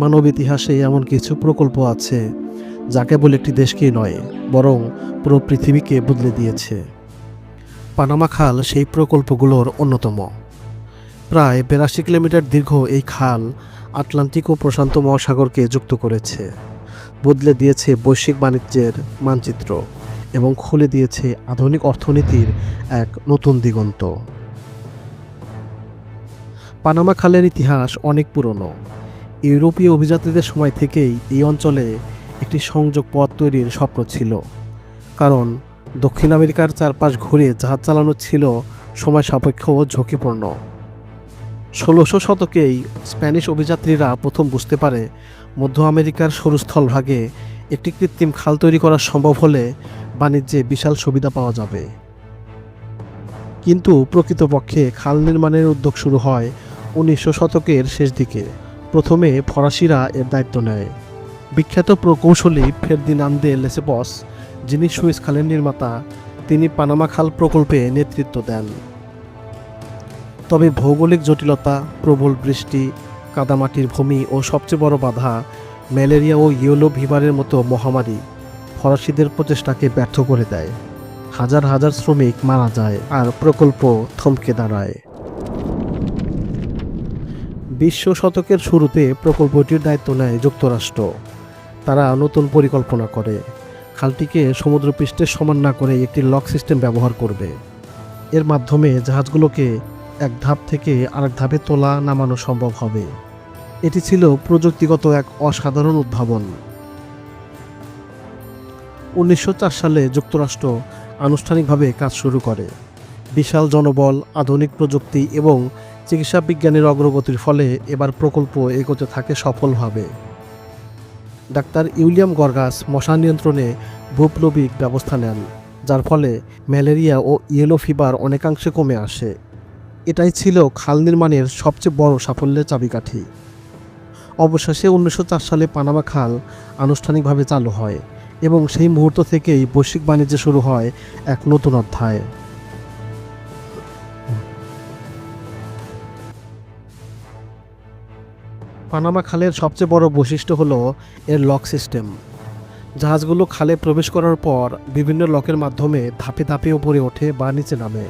মানব ইতিহাসে এমন কিছু প্রকল্প আছে, যা কেবল একটি দেশকেই নয়, বরং পুরো পৃথিবীকে বদলে দিয়েছে। পানামা খাল সেই প্রকল্পগুলোর অন্যতম। প্রায় বিরাশি কিলোমিটার দীর্ঘ এই খাল আটলান্টিক ও প্রশান্ত মহাসাগরকে যুক্ত করেছে, বদলে দিয়েছে বৈশ্বিক বাণিজ্যের মানচিত্র এবং খুলে দিয়েছে আধুনিক অর্থনীতির এক নতুন দিগন্ত। পানামা খালের ইতিহাস অনেক পুরনো। ইউরোপীয় অভিযাত্রীদের সময় থেকেই এই অঞ্চলে একটি সংযোগ পথ তৈরির স্বপ্ন ছিল। কারণ দক্ষিণ আমেরিকার চারপাশ ঘুরে জাহাজ চালানো ছিল সময় সাপেক্ষ ও ঝুঁকিপূর্ণ। ষোলোশো শতকেই স্প্যানিশ অভিযাত্রীরা প্রথম বুঝতে পারে মধ্য আমেরিকার সরু স্থলভাগে একটি কৃত্রিম খাল তৈরি করা সম্ভব হলে বাণিজ্যে বিশাল সুবিধা পাওয়া যাবে। কিন্তু প্রকৃতপক্ষে খাল নির্মাণের উদ্যোগ শুরু হয় উনিশশো শতকের শেষ দিকে প্রথমে ফরাসিরা এর দায়িত্ব নেয়। বিখ্যাত প্রকৌশলী ফেরদিনান্দে লেসেপস, যিনি সুইস খালের নির্মাতা, তিনি পানামা খাল প্রকল্পে নেতৃত্ব দেন। তবে ভৌগোলিক জটিলতা, প্রবল বৃষ্টি, কাদামাটির ভূমি ও সবচেয়ে বড় বাধা ম্যালেরিয়া ও ইয়েলো ভিভারের মতো মহামারী ফরাসিদের প্রচেষ্টাকে ব্যর্থ করে দেয়। হাজার হাজার শ্রমিক মারা যায় আর প্রকল্প থমকে দাঁড়ায়। বিশ্ব শতকের শুরুতে প্রকল্পটির দায়িত্ব নেয় যুক্তরাষ্ট্র। তারা নতুন পরিকল্পনা করে। খালটিকে সমুদ্রপৃষ্ঠের সমান না করে একটি লক সিস্টেম ব্যবহার করবে। এর মাধ্যমে জাহাজগুলোকে এক ধাপ থেকে আরেক ধাপে তোলা, নামানো সম্ভব হবে। এটি ছিল প্রযুক্তিগত এক অসাধারণ উদ্ভাবন। উনিশশো চার সালে যুক্তরাষ্ট্র আনুষ্ঠানিকভাবে কাজ শুরু করে। বিশাল জনবল, আধুনিক প্রযুক্তি এবং চিকিৎসা বিজ্ঞানের অগ্রগতির ফলে এবার প্রকল্প এগোতে থাকে সফলভাবে। ডাক্তার ইউলিয়াম গর্গাস মশা নিয়ন্ত্রণে ভূপ্লবিক ব্যবস্থা নেন, যার ফলে ম্যালেরিয়া ও ইয়েলো ফিভার অনেকাংশে কমে আসে। এটাই ছিল খাল নির্মাণের সবচেয়ে বড় সাফল্যের চাবিকাঠি। অবশেষে উনিশশো চার সালে পানামা খাল আনুষ্ঠানিকভাবে চালু হয় এবং সেই মুহূর্ত থেকেই বৈশ্বিক বাণিজ্য শুরু হয় এক নতুন অধ্যায়। পানামা খালের সবচেয়ে বড় বৈশিষ্ট্য হলো এর লক সিস্টেম। জাহাজগুলো খালে প্রবেশ করার পর বিভিন্ন লকের মাধ্যমে ধাপে ধাপে উপরে ওঠে বা নিচে নামে।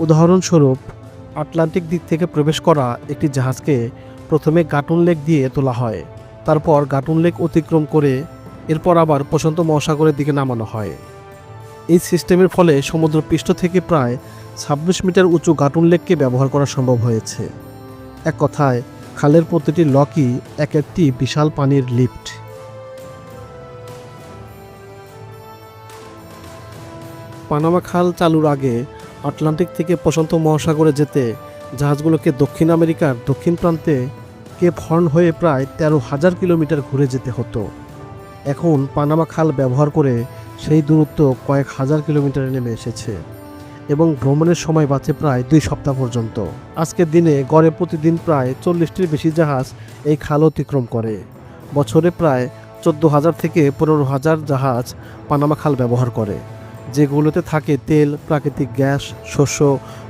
উদাহরণস্বরূপ, আটলান্টিক দিক থেকে প্রবেশ করা একটি জাহাজকে প্রথমে গাটুন লেক দিয়ে তোলা হয়, তারপর গাটুন লেক অতিক্রম করে এরপর আবার প্রশান্ত মহাসাগরের দিকে নামানো হয়। এই সিস্টেমের ফলে সমুদ্রপৃষ্ঠ থেকে প্রায় ছাব্বিশ মিটার উঁচু গাটুন লেককে ব্যবহার করা সম্ভব হয়েছে। এক কথায় খালের প্রতিটি লকই এক একটি বিশাল পানির লিফট। পানামা খাল চালুর আগে আটলান্টিক থেকে প্রশান্ত মহাসাগরে যেতে জাহাজগুলোকে দক্ষিণ আমেরিকার দক্ষিণ প্রান্তে কেপ হর্ন হয়ে প্রায় তেরো হাজার কিলোমিটার ঘুরে যেতে হতো। এখন পানামা খাল ব্যবহার করে সেই দূরত্ব কয়েক হাজার কিলোমিটারে নেমে এসেছে। এবং ভ্রমণের সময় বাঁচে প্রায় দুই সপ্তাহ পর্যন্ত। আজকের দিনে গড়ে প্রতিদিন প্রায় চল্লিশটির বেশি জাহাজ এই খাল অতিক্রম করে। বছরে প্রায় চোদ্দ হাজার থেকে পনেরো হাজার জাহাজ পানামা খাল ব্যবহার করে, যেগুলোতে থাকে তেল, প্রাকৃতিক গ্যাস, শস্য,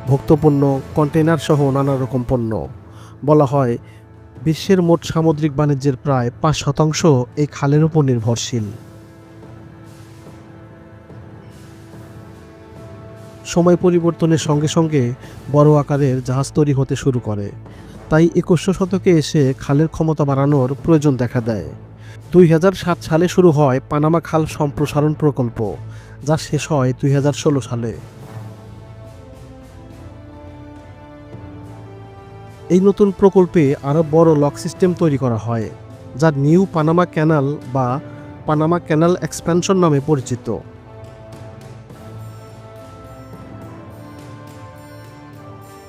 ভুক্তপণ্য কন্টেনার সহ নানা রকম পণ্য। বলা হয়, বিশ্বের মোট সামুদ্রিক বাণিজ্যের প্রায় পাঁচ শতাংশ এই খালের উপর নির্ভরশীল। সময় পরিবর্তনের সঙ্গে সঙ্গে বড় আকারের জাহাজ তৈরি হতে শুরু করে। তাই একুশশো শতকে এসে খালের ক্ষমতা বাড়ানোর প্রয়োজন দেখা দেয়। দুই হাজার সাত সালে শুরু হয় পানামা খাল সম্প্রসারণ প্রকল্প, যা শেষ হয় দুই হাজার ষোলো সালে। এই নতুন প্রকল্পে আরও বড় লক সিস্টেম তৈরি করা হয়, যা নিউ পানামা ক্যানাল বা পানামা ক্যানাল এক্সপ্যানশন নামে পরিচিত।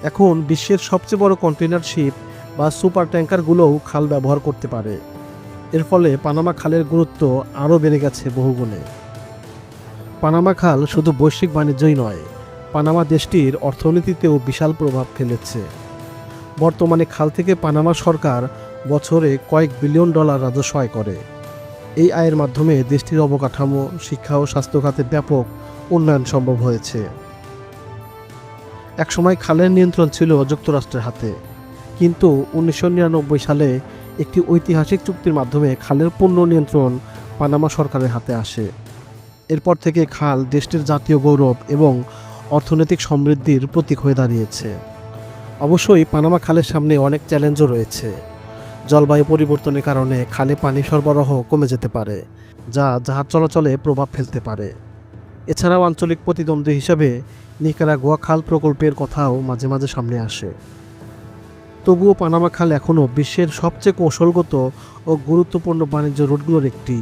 এখন বিশ্বের সবচেয়ে বড় কন্টেনার শিপ বা সুপার ট্যাঙ্কারগুলোও খাল ব্যবহার করতে পারে। এর ফলে পানামা খালের গুরুত্ব আরও বেড়ে গেছে বহুগুণে। পানামা খাল শুধু বৈশ্বিক বাণিজ্যই নয়, পানামা দেশটির অর্থনীতিতেও বিশাল প্রভাব ফেলেছে। বর্তমানে খাল থেকে পানামা সরকার বছরে কয়েক বিলিয়ন ডলার রাজস্ব আয় করে। এই আয়ের মাধ্যমে দেশটির অবকাঠামো, শিক্ষা ও স্বাস্থ্য খাতে ব্যাপক উন্নয়ন সম্ভব হয়েছে। একসময় খালের নিয়ন্ত্রণ ছিল যুক্তরাষ্ট্রের হাতে। কিন্তু উনিশশো নিরানব্বই সালে একটি ঐতিহাসিক চুক্তির মাধ্যমে খালের পূর্ণ নিয়ন্ত্রণ পানামা সরকারের হাতে আসে। এরপর থেকে খাল দেশটির জাতীয় গৌরব এবং অর্থনৈতিক সমৃদ্ধির প্রতীক হয়ে দাঁড়িয়েছে। অবশ্যই পানামা খালের সামনে অনেক চ্যালেঞ্জও রয়েছে। জলবায়ু পরিবর্তনের কারণে খালে পানি সরবরাহ কমে যেতে পারে, যা জাহাজ চলাচলে প্রভাব ফেলতে পারে। এছাড়াও আঞ্চলিক প্রতিদ্বন্দ্বী হিসাবে নিকারাগুয়া খাল প্রকল্পের কথাও মাঝে মাঝে সামনে আসে। তবুও পানামা খাল এখনও বিশ্বের সবচেয়ে কৌশলগত ও গুরুত্বপূর্ণ বাণিজ্য রুটগুলোর একটি।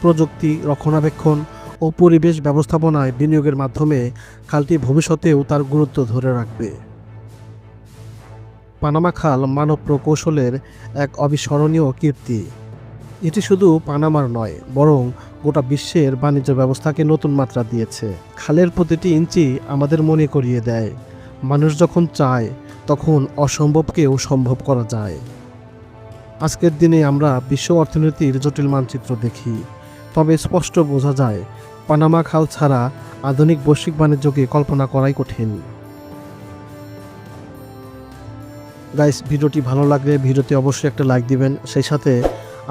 প্রযুক্তি, রক্ষণাবেক্ষণ ও পরিবেশ ব্যবস্থাপনায় বিনিয়োগের মাধ্যমে খালটি ভবিষ্যতেও তার গুরুত্ব ধরে রাখবে। পানামা খাল মানব প্রকৌশলের এক অবিস্মরণীয় কীর্তি। এটি শুধু পানামার নয়, বরং গোটা বিশ্বের বাণিজ্য ব্যবস্থাকে নতুন মাত্রা দিয়েছে। খালের প্রতিটি ইঞ্চি আমাদের মনে করিয়ে দেয়। মানুষ যখন চায়, তখন অসম্ভবকেও সম্ভব করা যায়। আজকের দিনে আমরা বিশ্ব অর্থনীতির জটিল মানচিত্র দেখি। তবে স্পষ্ট বোঝা যায়, পানামা খাল ছাড়া আধুনিক বৈশ্বিক বাণিজ্যকে কল্পনা করাই কঠিন। গাইস, ভিডিওটি ভালো লাগলে ভিডিওতে অবশ্যই একটা লাইক দিবেন। সেই সাথে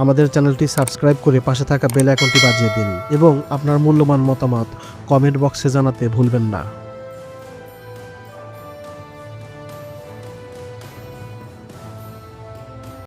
আমাদের চ্যানেলটি সাবস্ক্রাইব করে পাশে থাকা বেল আইকনটি বাজিয়ে দিন এবং আপনার মূল্যবান মতামত কমেন্ট বক্সে জানাতে ভুলবেন না।